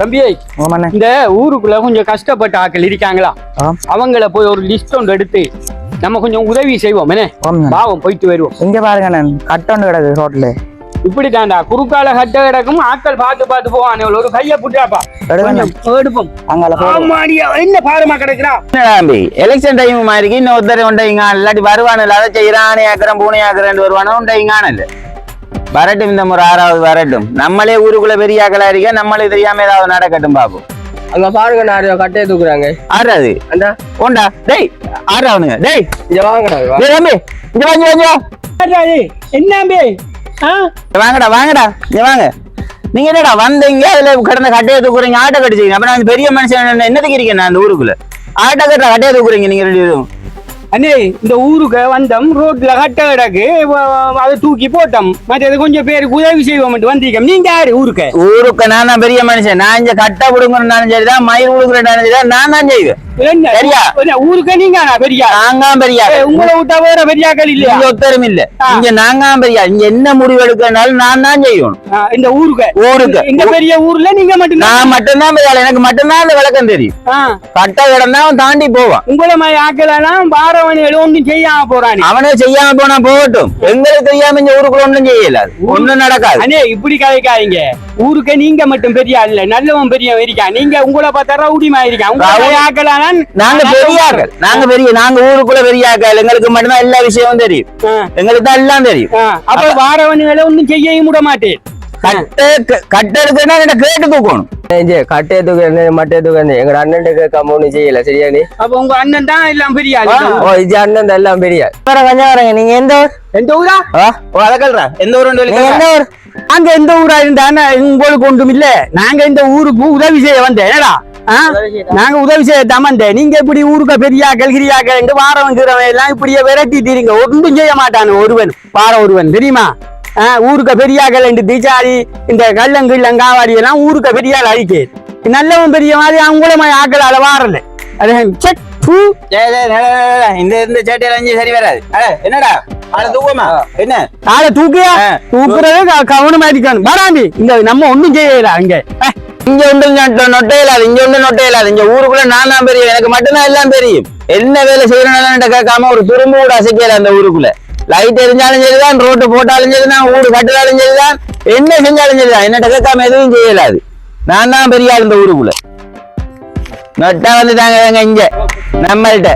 தம்பி இந்த ஊருக்குள்ள கொஞ்சம் கஷ்டப்பட்ட ஆட்கள் இருக்காங்களா? அவங்கள போய் ஒரு லிஸ்ட் ஒன்று எடுத்து நம்ம கொஞ்சம் உதவி செய்வோம் என்ன பாவம் போயிட்டு வருவோம். இங்க பாருங்க கட்டொண்டு கிடக்கு ரோட்ல. இப்படி தாண்டா குறுக்கால கட்ட கிடக்கும் ஆட்கள் பார்த்து பார்த்து போவானே ஒரு கைய புட்டாப்பா. எடுப்போம். அங்கால போ ஆமாடியா என்ன பாரமா கிடக்குறா? தம்பி எலெக்ஷன் டைம் மாதிரி இன்னும் ஒருத்தர் உண்டைங்க இல்லாட்டி வருவானு அதை செய்யறானே ஆக்குறேன் பூனை ஆக்குறேன் வருவானோ உண்டைங்கானல்ல வரட்டும் இந்த முறை ஆறாவது வரட்டும். நம்மளே ஊருக்குள்ள பெரிய ஆக்களா இருக்க நம்மளே தெரியாம ஏதாவது நடக்கட்டும் பாப்போம் அங்க பாருங்க நான் கட்டையை தூக்குறாங்க. ஆறாது அந்த. போண்டா. டேய் ஆறாவனுங்க டேய். இங்க வாங்கடா வா. டேய் தம்பி இங்க வாங்க வாங்க. என்ன வாங்கடா வாங்கடா. இங்க வாங்க. நீங்க என்னடா வந்தீங்க? அதுல கடந்த கட்டையை தூக்குறீங்க ஆட்டோ கடிச்சீங்க. அப்ப நான் பெரிய மனுஷன் என்ன- இருக்கேன் நான் அந்த ஊருக்குள்ள? ஆட்டோ கட்டுற கட்டையை தூக்குறீங்க நீங்க ரெண்டு பேரும். அண்ணே இந்த ஊருக்கு வந்தோம் ரோட்ல கட்ட கிடக்கு அதை தூக்கி போட்டோம். மற்றது கொஞ்சம் பேருக்கு உதவி செய்வோம் வந்திருக்கோம் நீங்க யாரு ஊருக்கு? ஊருக்கு நான் தான் பெரிய மனுஷன். நான் இங்க கட்டை நானும் சரிதான் மயில் கொடுக்குறேன் சரிதான் நான் தான் செய்வேன் ஊருக்கு நீங்க பெரிய? ஆள். நாங்க தான் பெரிய உங்களை விட்டா வேற பெரிய ஆட்கள் இல்லையா ஒத்தரும் இல்ல. இங்க நாங்க தான் பெரிய. இங்க என்ன முடிவு எடுக்கனாலும் நான் தான் செய்யணும். இந்த ஊருக்கு. ஊருக்கு. இந்த பெரிய ஊர்ல நீங்க மட்டும் நான் மட்டும்தான் பெரிய ஆளு. எனக்கு மட்டும்தான் அந்த விளக்கம் தெரியும். கிடந்தா அவன் தாண்டி போவான். உங்களை மாதிரி ஆக்கலாம் பாரவணிகள் ஒன்றும் செய்யாம போறானே. அவனே செய்யாம போனா போகட்டும். எங்களுக்கு தெரியாம இந்த ஊருக்குள்ள ஒண்ணும் செய்யல. ஒண்ணும் நடக்காது. இப்படி கதைக்காதீங்க ஊருக்கு நீங்க மட்டும் பெரிய இல்ல. நல்லவன் பெரிய இருக்கா? நீங்க உங்களை பார்த்தா ரவுடி- ஆக்கலாம் நாங்க பெரிய ஆட்கள் நாங்க பெரிய நாங்க ஊருக்குள்ள பெரிய ஆட்கள். எங்களுக்கு மட்டும்தான் எல்லா விஷயமும் தெரியும். எங்களுக்கு தான் எல்லாம் தெரியும். அப்ப வாரவணிகளை ஒன்றும் செய்யவும் விட மாட்டேன். கட்டை கட்டை என்ன கேட்டு தூக்கணும். கட்டையை மட்டையை தூக்குறேன் எங்க அண்ணன் கேட்காம ஒண்ணும் செய்யல. சரியா நீ? அப்ப உங்க அண்ணன் தான் எல்லாம் பெரிய ஆள். ஓ இது அண்ணன் தான் எல்லாம் பெரிய வர கொஞ்சம் வரங்க நீங்க எந்த ஊர்? எந்த ஊரா. எந்த ஊரு எந்த ஊர்? நாங்க எந்த ஊரா இருந்தா உங்களுக்கு ஒன்றும் இல்ல. நாங்க இந்த ஊருக்கு உதவி செய்ய வந்தேன். என்னடா? நாங்க உதவி செய்ய தான் வந்தேன். நீங்க இப்படி ஊருக்கு பெரியாக்கள் கிரியாக்கள் வாரம் கீரவன் எல்லாம் இப்படியே விரட்டிட்டீங்க. ஒன்றும் செய்ய மாட்டானு ஒருவன் வார ஒருவன் தெரியுமா? ஊருக்கு பெரியாக்கள் என்று தீச்சாரி இந்த கள்ளங்கிள்ளம் காவாடி எல்லாம் ஊருக்கு பெரியாள் அழிக்கு. நல்லவன் பெரிய மாதிரி அவங்கள மாதிரி ஆக்களால வாரல இந்த இந்த சேட்டையில அஞ்சு சரி வராது. என்னடா? என்ன ஆளை தூக்கியா. தூக்குறது கவனமா இருக்கணும் வராண்டி இங்க நம்ம ஒண்ணும் செய்யல அங்க இங்க ஒன்று நொட்டை இல்லாது இங்க ஒன்று நொட்டை இல்லாது இங்க ஊருக்குள்ள நான் தான் பெரிய எனக்கு மட்டும்தான் எல்லாம் தெரியும் என்ன வேலை செய்யறனால கேட்காம ஒரு துரும்பு கூட அசைக்கல அந்த ஊருக்குள்ள லைட் எரிஞ்சாலும் சரிதான் ரோட்டு போட்டாலும் சரிதான் ஊடு கட்டினாலும் சரிதான் என்ன செஞ்சாலும் சரிதான் என்னட்ட கேட்காம எதுவும் செய்யலாது நான் தான் பெரிய ஆள் இந்த ஊருக்குள்ள நொட்டா வந்துட்டாங்க இங்க நம்மள்ட்ட